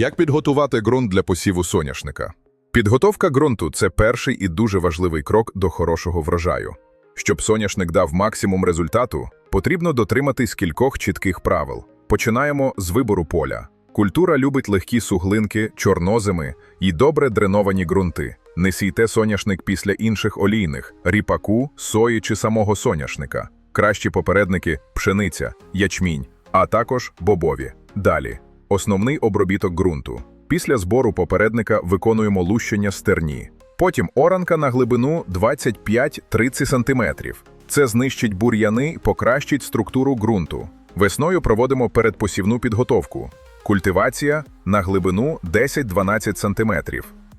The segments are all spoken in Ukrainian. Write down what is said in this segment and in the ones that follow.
Як підготувати ґрунт для посіву соняшника? Підготовка ґрунту це перший і дуже важливий крок до хорошого врожаю. Щоб соняшник дав максимум результату, потрібно дотриматись кількох чітких правил. Починаємо з вибору поля. Культура любить легкі суглинки, чорноземи і добре дреновані ґрунти. Не сійте соняшник після інших олійних ріпаку, сої чи самого соняшника. Кращі попередники пшениця, ячмінь, а також бобові. Далі. Основний обробіток ґрунту. Після збору попередника виконуємо лущення стерні. Потім оранка на глибину 25-30 см. Це знищить бур'яни, покращить структуру ґрунту. Весною проводимо передпосівну підготовку. Культивація на глибину 10-12 см.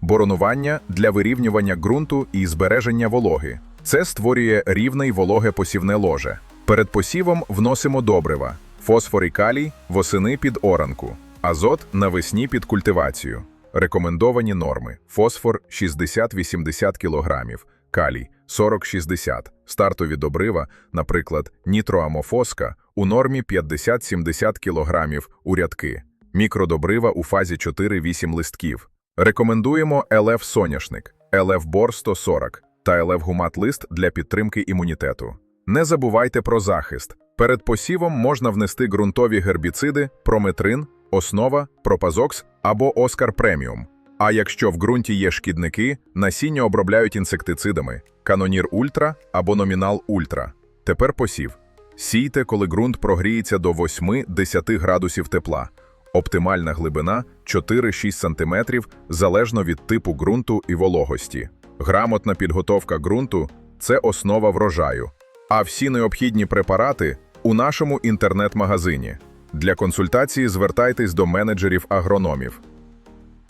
Боронування для вирівнювання ґрунту і збереження вологи. Це створює рівне й вологе посівне ложе. Перед посівом вносимо добрива, фосфор і калій восени під оранку, азот навесні під культивацію. Рекомендовані норми: фосфор 60-80 кг, калій 40-60, стартові добрива, наприклад, нітроамофоска у нормі 50-70 кг у рядки, мікродобрива у фазі 4-8 листків. Рекомендуємо ЛФ соняшник, ЛФ бор 140 та ЛФ гумат лист для підтримки імунітету. Не забувайте про захист. Перед посівом можна внести ґрунтові гербіциди, прометрин, основа, пропазокс або Оскар преміум. А якщо в ґрунті є шкідники, насіння обробляють інсектицидами канонір ультра або номінал ультра. Тепер посів. Сійте, коли ґрунт прогріється до 8-10 градусів тепла. Оптимальна глибина 4-6 см залежно від типу ґрунту і вологості. Грамотна підготовка ґрунту це основа врожаю. А всі необхідні препарати у нашому інтернет-магазині. Для консультації звертайтесь до менеджерів агрономів.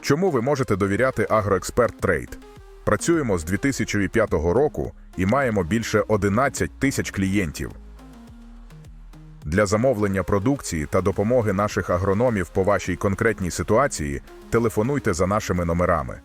Чому ви можете довіряти Агроексперт Трейд? Працюємо з 2005 року і маємо більше 11 тисяч клієнтів. Для замовлення продукції та допомоги наших агрономів по вашій конкретній ситуації телефонуйте за нашими номерами.